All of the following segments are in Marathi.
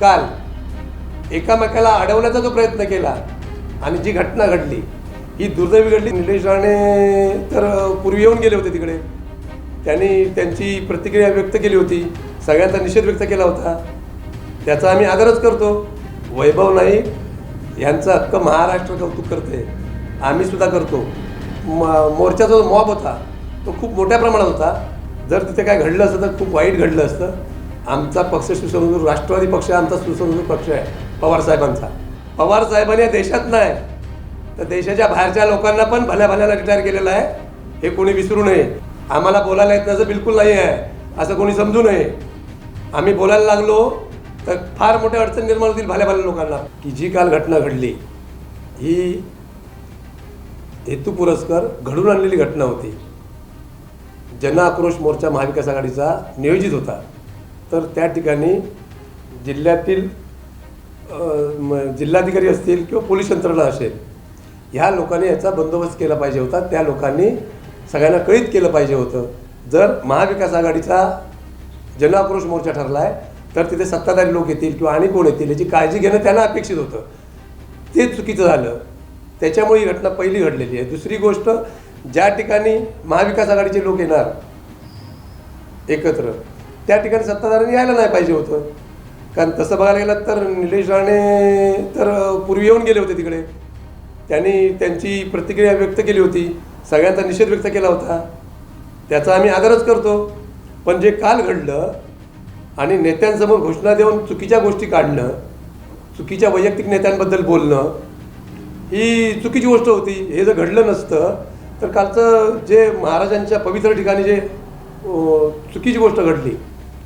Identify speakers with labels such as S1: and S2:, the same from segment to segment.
S1: काल एकामेकाला अडवण्याचा जो प्रयत्न केला आणि जी घटना घडली ही दुर्दैवी घडली. निलेश राणे तर पूर्वी येऊन गेले होते तिकडे. त्यांनी त्यांची प्रतिक्रिया व्यक्त केली होती सगळ्यांचा निषेध व्यक्त केला होता. त्याचा आम्ही आदरच करतो. वैभव नाईक यांचा हक्क महाराष्ट्र कौतुक करते. आम्ही सुद्धा करतो. म मोर्चाचा जो मॉब होता तो खूप मोठ्या प्रमाणात होता. जर तिथे काय घडलं असतं तर खूप वाईट घडलं असतं. आमचा पक्ष सुसंस्कृत राष्ट्रवादी पक्ष आमचा सुसंस्कृत पक्ष आहे पवार साहेबांचा. पवार साहेबांनी या देशात नाही. तर देशाच्या बाहेरच्या लोकांना पण भल्या भल्याला रिटायर केलेला आहे. हे कोणी विसरू नये. आम्हाला बोलायला येत नाही बिलकुल नाही आहे. असं कोणी समजू नये. आम्ही बोलायला लागलो तर फार मोठ्या अडचण निर्माण होतील भल्या भल्या लोकांना. की जी काल घटना घडली ही हेतू पुरस्कार घडून आणलेली घटना होती. जन आक्रोश मोर्चा महाविकास आघाडीचा नियोजित होता. तर त्या ठिकाणी जिल्ह्यातील जिल्हाधिकारी असतील किंवा पोलीस यंत्रणा असेल ह्या लोकांनी याचा बंदोबस्त केला पाहिजे होता. त्या लोकांनी सगळ्यांना कळित केलं पाहिजे होतं. जर महाविकास आघाडीचा जनाक्रोश मोर्चा ठरला आहे तर तिथे सत्ताधारी लोक येतील किंवा आणि कोण येतील याची काळजी घेणं त्यांना अपेक्षित होतं. ते चुकीचं झालं. त्याच्यामुळे ही घटना पहिली घडलेली आहे. दुसरी गोष्ट ज्या ठिकाणी महाविकास आघाडीचे लोक येणार एकत्र त्या ठिकाणी सत्ताधाऱ्यांनी यायला नाही पाहिजे होतं. कारण तसं बघायला गेलं तर निलेश राणे तर पूर्वी येऊन गेले होते तिकडे. त्यांनी त्यांची प्रतिक्रिया व्यक्त केली होती. सगळ्यांचा निषेध व्यक्त केला होता. त्याचा आम्ही आदरच करतो. पण जे काल घडलं आणि नेत्यांसमोर घोषणा देऊन चुकीच्या गोष्टी काढणं चुकीच्या वैयक्तिक नेत्यांबद्दल बोलणं ही चुकीची गोष्ट होती. हे जर घडलं नसतं तर कालचं जे महाराजांच्या पवित्र ठिकाणी जे चुकीची गोष्ट घडली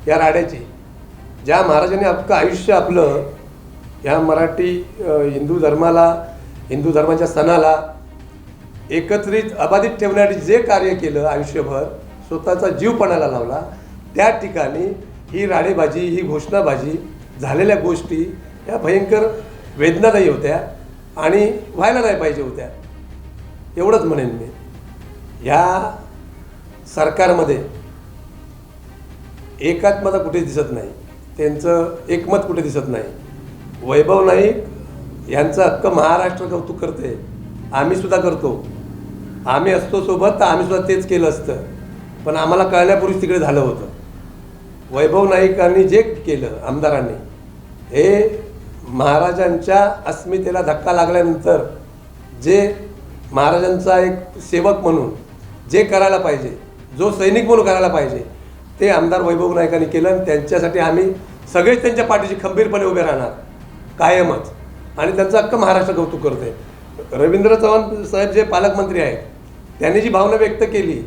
S1: या राड्याची. ज्या महाराजांनी अख्खं आयुष्य आपलं ह्या मराठी हिंदू धर्माला हिंदू धर्माच्या सणाला एकत्रित अबाधित ठेवण्यासाठी जे कार्य केलं आयुष्यभर स्वतःचा जीव पणाला लावला त्या ठिकाणी ही राडेबाजी ही घोषणाबाजी झालेल्या गोष्टी या भयंकर वेदनादायी होत्या आणि व्हायला नाही पाहिजे होत्या. एवढंच म्हणेन मी. ह्या सरकारमध्ये एकात्मता कुठे दिसत नाही. त्यांचं एकमत कुठे दिसत नाही. वैभव नाईक यांचं हक्क महाराष्ट्र कौतुक करते. आम्ही सुद्धा करतो. आम्ही असतो सोबत तर आम्ही सुद्धा तेच केलं असतं. पण आम्हाला कळण्यापूर्वीच तिकडे झालं होतं. वैभव नाईकांनी जे केलं आमदारांनी हे महाराजांच्या अस्मितेला धक्का लागल्यानंतर जे महाराजांचा एक सेवक म्हणून जे करायला पाहिजे जो सैनिक म्हणून करायला पाहिजे ते आमदार वैभव नायकांनी केलं आणि त्यांच्यासाठी आम्ही सगळेच त्यांच्या पाठीशी खंबीरपणे उभे राहणार कायमच. आणि त्यांचं अख्खं महाराष्ट्र कौतुक करते रवींद्र चव्हाण साहेब जे पालकमंत्री आहेत त्यांनी जी भावना व्यक्त केली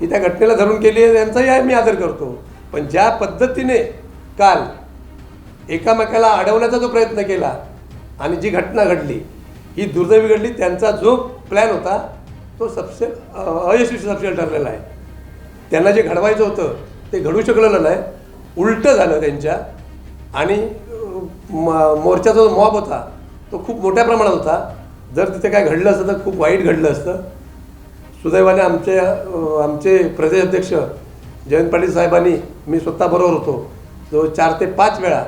S1: ही त्या घटनेला धरून केली आहे त्यांचाही मी आदर करतो. पण ज्या पद्धतीने काल एकामेकाला अडवण्याचा जो प्रयत्न केला आणि जी घटना घडली ही दुर्दैवी घडली त्यांचा जो प्लॅन होता तो सबसे अयशस्वी सपशेल ठरलेला आहे. त्यांना जे घडवायचं होतं ते घडू शकलेलं नाही. उलटं झालं त्यांच्या. आणि म- मोर्चाचा जो मॉब होता तो खूप मोठ्या प्रमाणात होता. जर तिथे काय घडलं असतं तर खूप वाईट घडलं असतं. सुदैवाने आमचे आमचे प्रदेशाध्यक्ष जयंत पाटील साहेबांनी मी स्वतः बरोबर होतो. जो चार ते पाच वेळा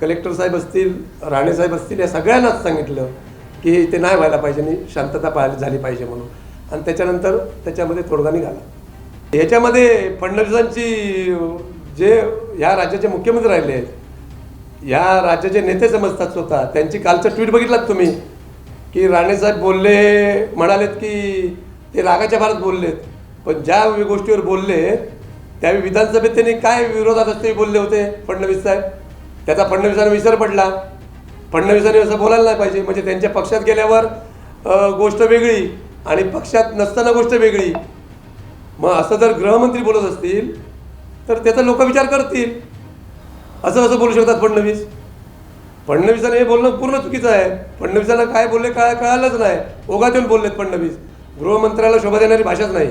S1: कलेक्टर साहेब असतील राणे साहेब असतील या सगळ्यांनाच सांगितलं की ते नाही व्हायला पाहिजे आणि शांतता पाहायला झाली पाहिजे म्हणून. आणि त्याच्यानंतर त्याच्यामध्ये तोडगा निघाला. याच्यामध्ये फडणवीसांची जे ह्या राज्याचे मुख्यमंत्री राहिले आहेत ह्या राज्याचे नेते समजतात स्वतः. त्यांची कालचं ट्विट बघितलात तुम्ही? की राणेसाहेब बोलले म्हणालेत की ते रागाच्या भारत बोललेत. पण ज्या गोष्टीवर बोलले त्यावेळी विधानसभेत त्यांनी काय विरोधात असते बोलले होते फडणवीस साहेब? त्याचा फडणवीसांना विसर पडला. फडणवीसांनी असं बोलायला नाही पाहिजे. म्हणजे त्यांच्या पक्षात गेल्यावर गोष्ट वेगळी आणि पक्षात नसताना गोष्ट वेगळी. मग असं जर गृहमंत्री बोलत असतील तर त्याचा लोक विचार करतील. असं असं बोलू शकतात फडणवीस. फडणवीसांनी हे बोलणं पूर्ण चुकीचं आहे. फडणवीसांना काय बोलले काय कळालंच नाही. ओघात येऊन बोललेत फडणवीस. गृहमंत्र्याला शोभा देणारी भाषाच नाही.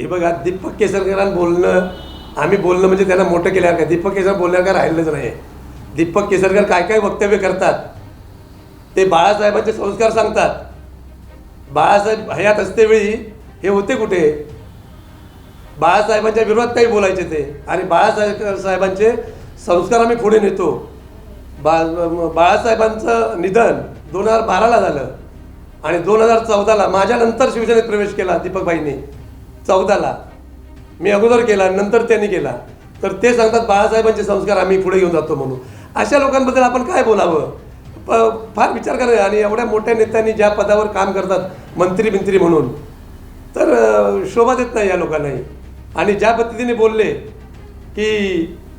S1: हे बघा दीपक केसरकरांना बोलणं आम्ही बोलणं म्हणजे त्यांना मोठं केल्यावर काय दीपक केसर बोलण्यावर काय राहिलंच नाही. दीपक केसरकर काय काय वक्तव्य करतात? ते बाळासाहेबांचे संस्कार सांगतात. बाळासाहेब हयात असतेवेळी हे होते कुठे? बाळासाहेबांच्या विरोधात काही बोलायचे ते. आणि बाळासाहेब साहेबांचे संस्कार आम्ही पुढे नेतो. बा बाळासाहेबांचं निधन दोन हजार बाराला झालं. आणि दोन हजार चौदाला माझ्यानंतर शिवसेनेत प्रवेश केला दीपकभाईंनी चौदाला. मी अगोदर केला नंतर त्यांनी केला. तर ते सांगतात बाळासाहेबांचे संस्कार आम्ही पुढे घेऊन जातो म्हणून. अशा लोकांबद्दल आपण काय बोलावं? प फार विचार करा आणि एवढ्या मोठ्या नेत्यांनी ज्या पदावर काम करतात मंत्री बिंत्री म्हणून. तर शोभा देत नाही या लोकांनाही. आणि ज्या पद्धतीने बोलले की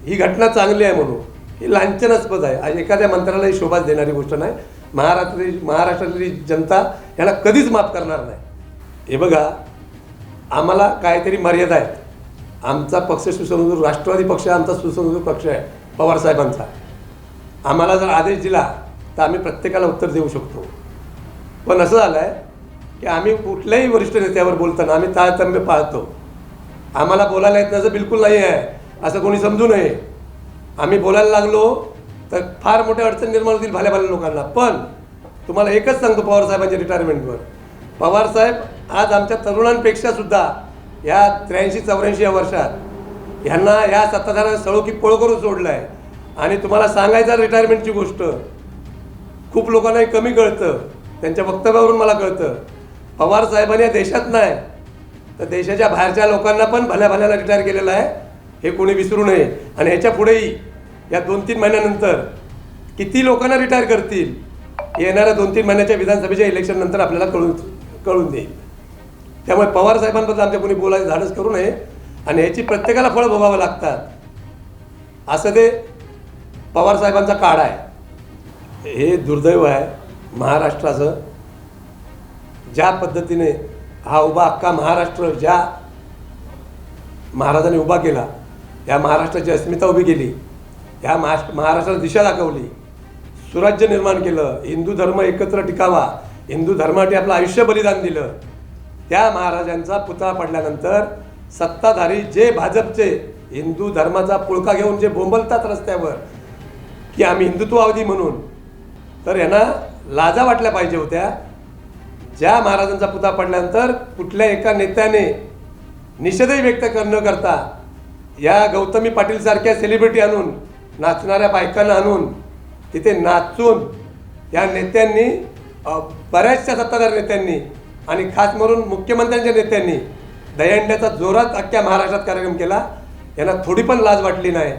S1: ही घटना चांगली आहे म्हणून ही लांछनास्पद आहे. एखाद्या मंत्र्यालाही शोभाच देणारी गोष्ट नाही. महाराष्ट्रातली महाराष्ट्रातली जनता याला कधीच माफ करणार नाही. हे बघा आम्हाला काहीतरी मर्यादा आहेत. आमचा पक्ष सुसंस्कृत राष्ट्रवादी पक्ष आमचा सुसंस्कृत पक्ष आहे पवारसाहेबांचा आम्हाला जर आदेश दिला तर आम्ही प्रत्येकाला उत्तर देऊ शकतो. पण असं झालं आहे की आम्ही कुठल्याही वरिष्ठ नेत्यावर बोलताना आम्ही तारतम्य पाळतो. आम्हाला बोलायला येत नाही बिलकुल नाही आहे. असं कोणी समजू नये. आम्ही बोलायला लागलो तर फार मोठ्या अडचण निर्माण होतील भाल्या भाल्या लोकांना. पण तुम्हाला एकच सांगतो पवारसाहेबांच्या रिटायरमेंटवर पवारसाहेब आज आमच्या तरुणांपेक्षा सुद्धा या त्र्याऐंशी चौऱ्याऐंशी या वर्षात ह्यांना या सत्ताधाऱ्यांना सळो की पळ करून सोडलं आहे आणि तुम्हाला सांगायचं रिटायरमेंटची गोष्ट खूप लोकांना कमी कळतं. त्यांच्या वक्तव्यावरून मला कळतं. पवार साहेबांनी या देशात नाही तर देशाच्या बाहेरच्या लोकांना पण भल्या भल्याला रिटायर केलेलं आहे. हे कोणी विसरू नये. आणि ह्याच्या पुढेही या दोन तीन महिन्यानंतर किती लोकांना रिटायर करतील येणाऱ्या दोन तीन महिन्याच्या विधानसभेच्या इलेक्शननंतर आपल्याला कळून कळून देईल. त्यामुळे पवार साहेबांबद्दल आमच्या कोणी बोलायचं धाडस करू नये. आणि ह्याची प्रत्येकाला फळं भोगावं लागतात. असं ते पवार साहेबांचा काळ आहे. हे दुर्दैव आहे महाराष्ट्राचं. ज्या पद्धतीने हा उभा अख्खा महाराष्ट्र ज्या महाराजांनी उभा केला या महाराष्ट्राची अस्मिता उभी केली या महाराष्ट्र महाराष्ट्राला दिशा दाखवली सुराज्य निर्माण केलं हिंदू धर्म एकत्र टिकावा हिंदू धर्मासाठी आपलं आयुष्य बलिदान दिलं त्या महाराजांचा पुतळा पडल्यानंतर सत्ताधारी जे भाजपचे हिंदू धर्माचा पुळका घेऊन जे बोंबलतात रस्त्यावर की आम्ही हिंदुत्ववादी म्हणून तर यांना लाजा वाटल्या पाहिजे होत्या. ज्या महाराजांचा पुतळा पडल्यानंतर कुठल्या एका नेत्याने निषेधही व्यक्त कर न करता या गौतमी पाटीलसारख्या सेलिब्रिटी आणून नाचणाऱ्या बायकांना आणून तिथे नाचून या नेत्यांनी बऱ्याचशा सत्ताधार नेत्यांनी आणि खास म्हणून मुख्यमंत्र्यांच्या नेत्यांनी दहीहंड्याचा जोरात अख्ख्या महाराष्ट्रात कार्यक्रम केला. यांना थोडी पण लाज वाटली नाही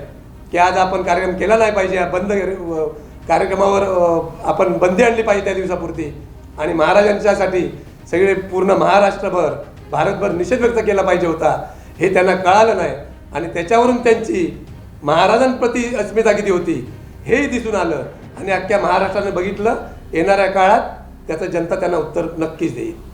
S1: की आज आपण कार्यक्रम केला नाही पाहिजे. बंद कार्यक्रमावर आपण बंदी आणली पाहिजे त्या दिवसापुरती. आणि महाराजांच्यासाठी सगळे पूर्ण महाराष्ट्रभर भारतभर निषेध व्यक्त केला पाहिजे होता. हे त्यांना कळालं नाही. आणि त्याच्यावरून त्यांची महाराजांप्रती अस्मिता किती होती हेही दिसून आलं. आणि अख्ख्या महाराष्ट्राने बघितलं येणाऱ्या काळात त्याचं जनता त्यांना उत्तर नक्कीच देईल.